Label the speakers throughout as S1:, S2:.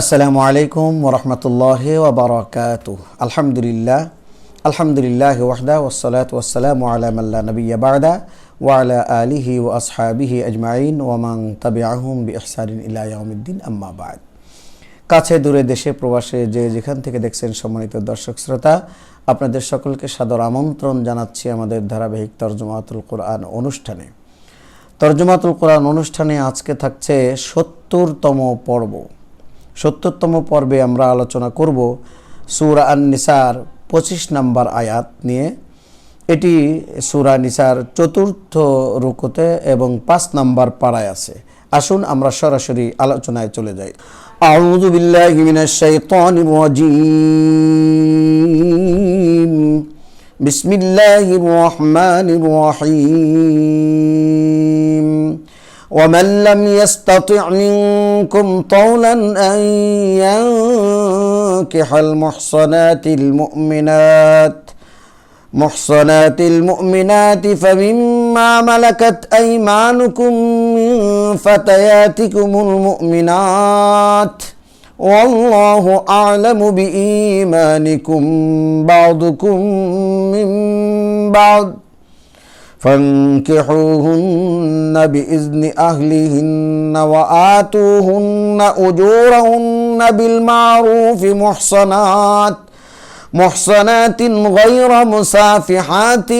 S1: আসসালামু আলাইকুম ওরহমতুল্লাহ ওবরাকাত আলহামদুলিল্লাহ আলহামদুলিল্লাহ ওয়াহদা ওসলাত ওসালাম আলামাল্লা নবিয়া বাদা ওয়ালা আলিহি ও আসহাবিহি আজমাইন ওয়ামাং তবে আহম বি ইহসানিন ইলাউদ্দিন আম্মা বাদ। কাছে দূরে দেশে প্রবাসে যে যেখান থেকে দেখছেন সম্মানিত দর্শক শ্রোতা, আপনাদের সকলকে সাদর আমন্ত্রণ জানাচ্ছি আমাদের ধারাবাহিক তর্জমাতুল কোরআন অনুষ্ঠানে। তর্জমাতুল কোরআন অনুষ্ঠানে আজকে থাকছে সত্তরতম পর্ব। সত্তরতম পর্বে আমরা আলোচনা করব সুরা আন নিসার পঁচিশ নম্বর আয়াত নিয়ে এটি সুরা নিসার চতুর্থ রুকুতে এবং পাঁচ নম্বর পাড়ায় আছে আসুন আমরা সরাসরি আলোচনায় চলে যাই أعوذ بالله من الشيطان الرجيم بسم الله الرحمن الرحيم ومن لم يستطع منكم طولا أن ينكح المحصنات المؤمنات محصنات المؤمنات فمما ملكت أيمانكم من فتياتكم المؤمنات والله أعلم بإيمانكم بعضكم من بعض فانكحوهن بإذن أهلهن وآتوهن أجورهن بالمعروف محصنات محصنات غير مسافحات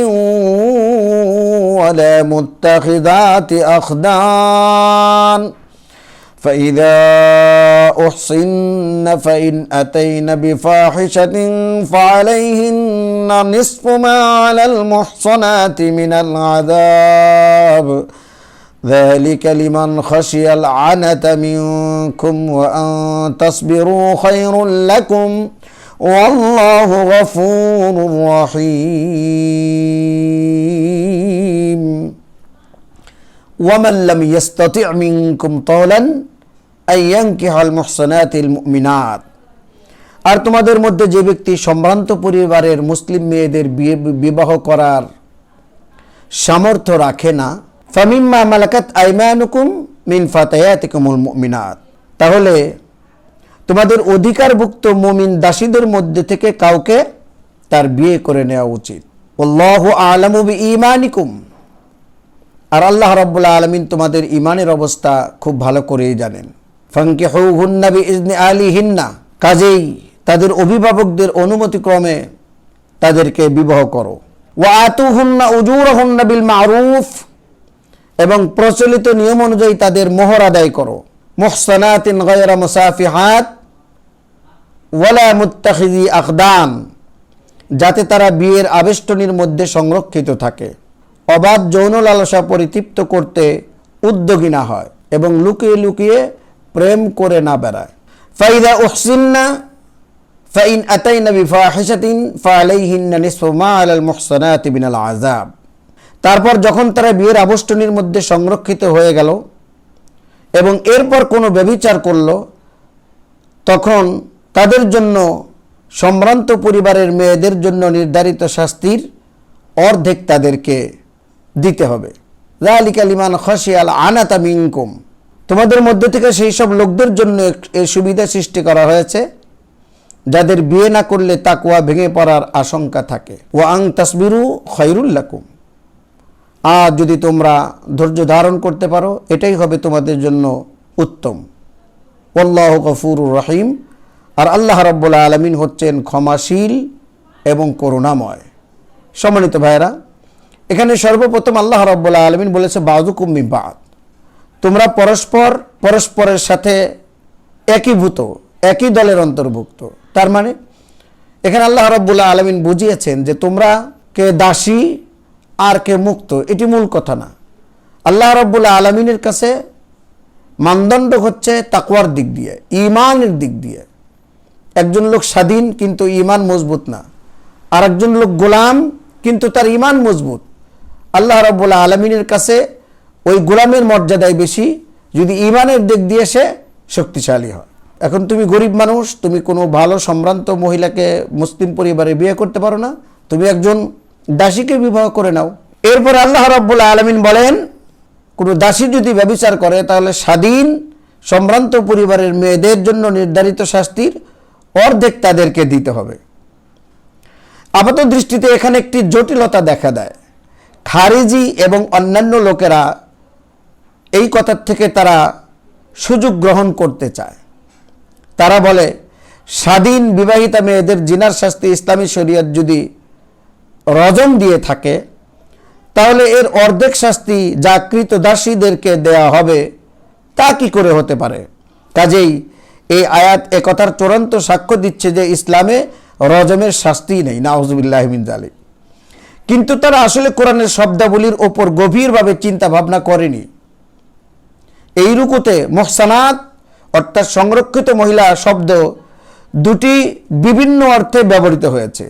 S1: ولا متخذات أخدان. فإذا أحصن فإن أتين بفاحشة فعليهن نصف ما على المحصنات من العذاب. ذلك لمن خشي العنة منكم وأن تصبروا خير لكم. والله غفور رحيم. ومن لم يستطع منكم طولا أن ينكح المحصنات المؤمنات. আর তোমাদের মধ্যে যে ব্যক্তি সম্ভ্রান্ত পরিবারের মুসলিম মেয়েদের বিয়ে, বিবাহ করার সামর্থ্য রাখে না, ফামিম্মা মালাকাত আইমানুকুম মিন ফাতায়াতিকুমুল মুমিনাত। তাহলে তোমাদের অধিকারভুক্ত মুমিন দাসীদের মধ্যে থেকে কাউকে তার বিয়ে করে নেওয়া উচিত। আল্লাহ আলামু বি ইমানিকুম আর আল্লাহ রব্বুল্লা আলমিন তোমাদের ইমানের অবস্থা খুব ভালো করেই জানেন। ফাঙ্কে হৌ হুন্না বি ইজনে আলী হিন্না কাজেই তাদের অভিভাবকদের অনুমতিক্রমে তাদেরকে বিবাহ করো। ও আতু হুন্না উজুর হুন্না বিল মারুফ, এবং প্রচলিত নিয়ম অনুযায়ী তাদের মোহর আদায় করো। মোহসানাতিন গয়রা মুসাফিহাত, ওয়ালা মুত্তাখিজি আকদাম যাতে তারা বিয়ের আবেষ্টনীর মধ্যে সংরক্ষিত থাকে। অবাধ যৌন লালসা পরিতৃপ্ত করতে উদ্যোগী না হয়, এবং লুকিয়ে লুকিয়ে প্রেম করে না বেড়ায়। ফাইদা উহসিন্না ফাইন আতাইনা বিফাহিশাতিন ফালাইহিন্না নিসফু মা আলাল মুহসানাতি মিনাল আযাব তারপর যখন তারা বিয়ের আবষ্টনীর মধ্যে সংরক্ষিত হয়ে গেল এবং এরপর কোনো ব্যভিচার করল, তখন তাদের জন্য সম্ভ্রান্ত পরিবারের মেয়েদের জন্য নির্ধারিত শাস্তির অর্ধেক তাদেরকে দিতে হবে। জালিকা লিমান খসিয়াল আনাতা মিনকুম তোমাদের মধ্যে থেকে সেই সব লোকদের জন্য এই সুবিধা সৃষ্টি করা হয়েছে। যাদের বিয়ে না করলে তাকুয়া ভেঙে পড়ার আশঙ্কা থাকে। ও আং তাসবিরু খৈরুল্লাকুম আর যদি তোমরা ধৈর্য ধারণ করতে পারো, এটাই হবে তোমাদের জন্য উত্তম। আল্লাহ গফুরুর রহিম। আর আল্লাহ রব্বুল্লা আলমিন হচ্ছেন ক্ষমাশীল এবং করুণাময়। সম্মানিত ভাইরা এখানে সর্বপ্রথম আল্লাহ রব্বুল্লা আলমিন বলেছে বাজুকুম্মি বাদ। তোমরা পরস্পর, পরস্পরের সাথে একীভূত, একই দলের অন্তর্ভুক্ত। তার মানে এখানে আল্লাহ রব্বুল্লা আলমিন বুঝিয়েছেন যে তোমরা কে দাসী আর কে মুক্ত, এটি মূল কথা না। আল্লাহ রব্বুল্লা আলমিনের কাছে মানদণ্ড হচ্ছে তাকুয়ার দিক দিয়ে ইমানের দিক দিয়ে। একজন লোক স্বাধীন কিন্তু ইমান মজবুত না আর একজন লোক গোলাম কিন্তু তার ইমান মজবুত। আল্লাহ রব্বুল্লা আলমিনের কাছে ওই গোলামের মর্যাদায় বেশি, যদি ইমানের দিক দিয়ে সে শক্তিশালী হয়। এখন তুমি গরিব মানুষ, তুমি কোনো ভালো সম্ভ্রান্ত মহিলাকে মুসলিম পরিবারে বিয়ে করতে পারো না। তুমি একজন দাসীকে বিবাহ করে নাও। এরপর আল্লাহ রব্বুল্লা আলমিন বলেন, কোনো দাসী যদি ব্যবচার করে, তাহলে স্বাধীন সম্ভ্রান্ত পরিবারের মেয়েদের জন্য নির্ধারিত শাস্তির অর্ধেক তাদেরকে দিতে হবে। আপাত দৃষ্টিতে এখানে একটি জটিলতা দেখা দেয়। খারিজি এবং অন্যান্য লোকেরা এই কথার থেকে তারা সুযোগ গ্রহণ করতে চায়। তারা বলে, স্বাধীন বিবাহিতা মেয়েদের জিনার শাস্তি ইসলামী শরীয়ত যদি রজম দিয়ে থাকে, তাহলে এর অর্ধেক শাস্তি যা কৃতদাসীদেরকে দেয়া হবে, তা কি করে হতে পারে? কাজেই এই আয়াত একথার চূড়ান্ত সাক্ষ্য দিচ্ছে যে ইসলামে রজমের শাস্তি নেই, নাউজুবিল্লাহ মিন জালিক কিন্তু তারা আসলে কোরআনের শব্দাবলীর ওপর গভীরভাবে চিন্তা ভাবনা করেনি। এই রুকুতে মোহসানাত অর্থাৎ সংরক্ষিত মহিলা শব্দ দুটি বিভিন্ন অর্থে ব্যবহৃত হয়েছে।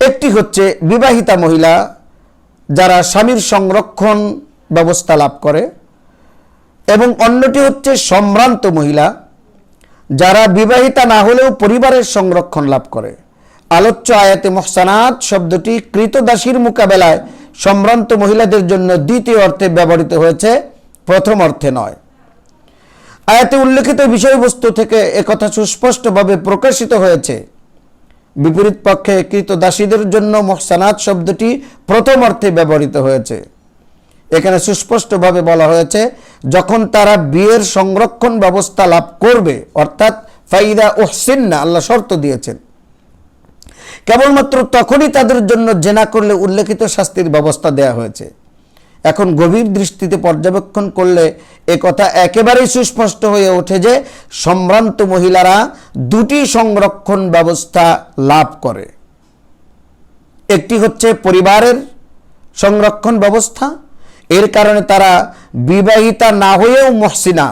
S1: একটি হচ্ছে বিবাহিতা মহিলা যারা স্বামীর সংরক্ষণ ব্যবস্থা লাভ করে এবং অন্যটি হচ্ছে সম্ভ্রান্ত মহিলা যারা বিবাহিতা না হলেও পরিবারের সংরক্ষণ লাভ করে। আলোচ্য আয়াতে মহসানাত শব্দটি কৃতদাসীর মোকাবেলায় সম্ভ্রান্ত মহিলাদের জন্য দ্বিতীয় অর্থে ব্যবহৃত হয়েছে, প্রথম অর্থে নয়। আয়াতে উল্লেখিত বিষয়বস্তু থেকে একথা সুস্পষ্টভাবে প্রকাশিত হয়েছে। বিপরীত পক্ষে কৃতদাসীদের জন্য মহসানাত শব্দটি প্রথম অর্থে ব্যবহৃত হয়েছে। এখানে সুস্পষ্টভাবে বলা হয়েছে, যখন তারা বিয়ের সংরক্ষণ ব্যবস্থা লাভ করবে, অর্থাৎ ফাইদা ওহসিন্না আল্লাহ শর্ত দিয়েছেন। কেবলমাত্র তখনই তাদের জন্য জেনা করলে উল্লেখিত শাস্তির ব্যবস্থা দেয়া হয়েছে। এখন গভীর দৃষ্টিতে পর্যবেক্ষণ করলে এ কথা একেবারেই সুস্পষ্ট হয়ে ওঠে যে সম্ভ্রান্ত মহিলারা দুটি সংরক্ষণ ব্যবস্থা লাভ করে। একটি হচ্ছে পরিবারের সংরক্ষণ ব্যবস্থা, এর কারণে তারা বিবাহিতা না হয়েও মহসিনা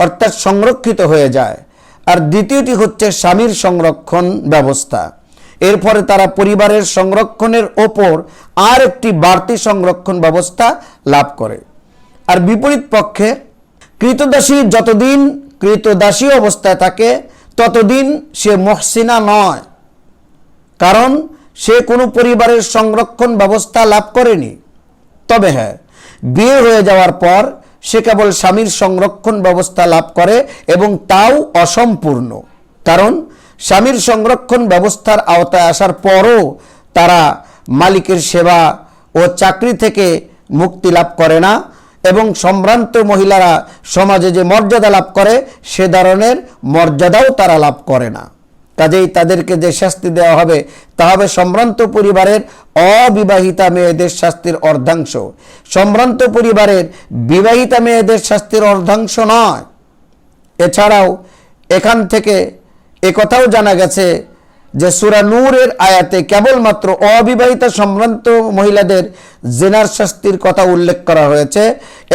S1: অর্থাৎ সংরক্ষিত হয়ে যায়। আর দ্বিতীয়টি হচ্ছে স্বামীর সংরক্ষণ ব্যবস্থা। এরপরে তারা পরিবারের সংরক্ষণের ওপর আর একটি বাড়তি সংরক্ষণ ব্যবস্থা লাভ করে। আর বিপরীত পক্ষে কৃতদাসী যতদিন কৃতদাসী অবস্থায় থাকে, ততদিন সে মহসিনা নয়। কারণ সে কোনো পরিবারের সংরক্ষণ ব্যবস্থা লাভ করেনি। তবে হ্যাঁ বিয়ে হয়ে যাওয়ার পর সে কেবল স্বামীর সংরক্ষণ ব্যবস্থা লাভ করে এবং তাও অসম্পূর্ণ। কারণ স্বামীর সংরক্ষণ ব্যবস্থার আওতায় আসার পরও তারা মালিকের সেবা ও চাকরি থেকে মুক্তি লাভ করে না এবং সম্ভ্রান্ত মহিলারা সমাজে যে মর্যাদা লাভ করে, সে ধরনের মর্যাদাও তারা লাভ করে না। কাজেই তাদেরকে যে শাস্তি দেওয়া হবে, তা হবে সম্ভ্রান্ত পরিবারের অবিবাহিতা মেয়েদের শাস্তির অর্ধাংশ। সম্ভ্রান্ত পরিবারের বিবাহিতা মেয়েদের শাস্তির অর্ধাংশ নয়। এছাড়াও এখান থেকে একথাও জানা গেছে যে সুরা নূরের আয়াতে কেবলমাত্র অবিবাহিতা সম্ভ্রান্ত মহিলাদের জেনার শাস্তির কথা উল্লেখ করা হয়েছে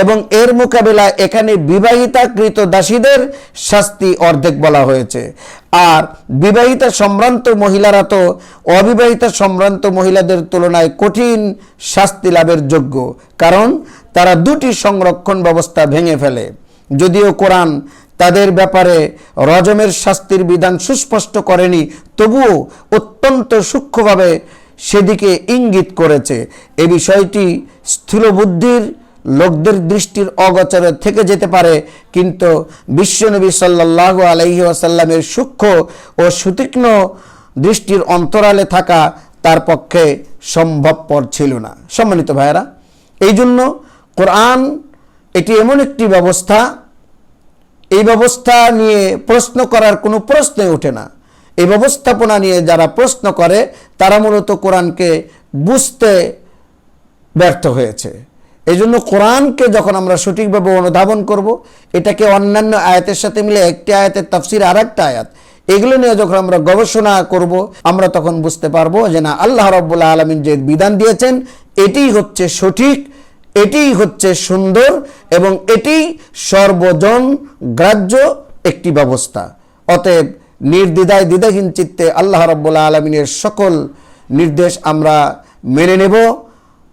S1: এবং এর মোকাবেলায় এখানে বিবাহিতা কৃত দাসীদের শাস্তি অর্ধেক বলা হয়েছে। আর বিবাহিতা সম্ভ্রান্ত মহিলারা তো অবিবাহিতা সম্ভ্রান্ত মহিলাদের তুলনায় কঠিন শাস্তি লাভের যোগ্য, কারণ তারা দুটি সংরক্ষণ ব্যবস্থা ভেঙে ফেলে। যদিও কোরআন তাদের ব্যাপারে রজমের শাস্তির বিধান সুস্পষ্ট করেনি, তবুও অত্যন্ত সূক্ষ্মভাবে সেদিকে ইঙ্গিত করেছে। এ বিষয়টি স্থূলবুদ্ধির লোকদের দৃষ্টির অগোচরে থেকে যেতে পারে, কিন্তু বিশ্বনবী সাল্লাহ আলহি আসাল্লামের সূক্ষ্ম ও সুতীক্ষ্ণ দৃষ্টির অন্তরালে থাকা তার পক্ষে সম্ভবপর ছিল না। সম্মানিত ভাইয়েরা এই জন্য কোরআন এটি এমন একটি ব্যবস্থা এই ব্যবস্থা নিয়ে প্রশ্ন করার কোনো প্রশ্নই ওঠে না। এই ব্যবস্থাপনা নিয়ে যারা প্রশ্ন করে, তারা মূলত কোরআনকে বুঝতে ব্যর্থ হয়েছে। এই জন্য কোরআনকে যখন আমরা সঠিকভাবে অনুধাবন করব, এটাকে অন্যান্য আয়াতের সাথে মিলে একটি আয়াতের তাফসির আর একটা আয়াত, এগুলো নিয়ে যখন আমরা গবেষণা করব, আমরা তখন বুঝতে পারব যে না, আল্লাহ রব্বুল্লাহ আলমিন যে বিধান দিয়েছেন এটিই হচ্ছে সঠিক এটিই হচ্ছে সুন্দর এবং এটি সর্বজন গ্রাহ্য একটি ব্যবস্থা। অতএব নির্দ্বিধায় দ্বিধাহীন চিত্তে আল্লাহ রব্বুল্লাহ আলমিনের সকল নির্দেশ আমরা মেনে নেব।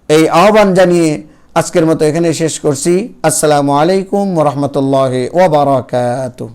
S1: এই আহ্বান জানিয়ে আজকের মতো এখানে শেষ করছি। আসসালামু আলাইকুম রহমতুল্লাহ ওবরাকাতুহ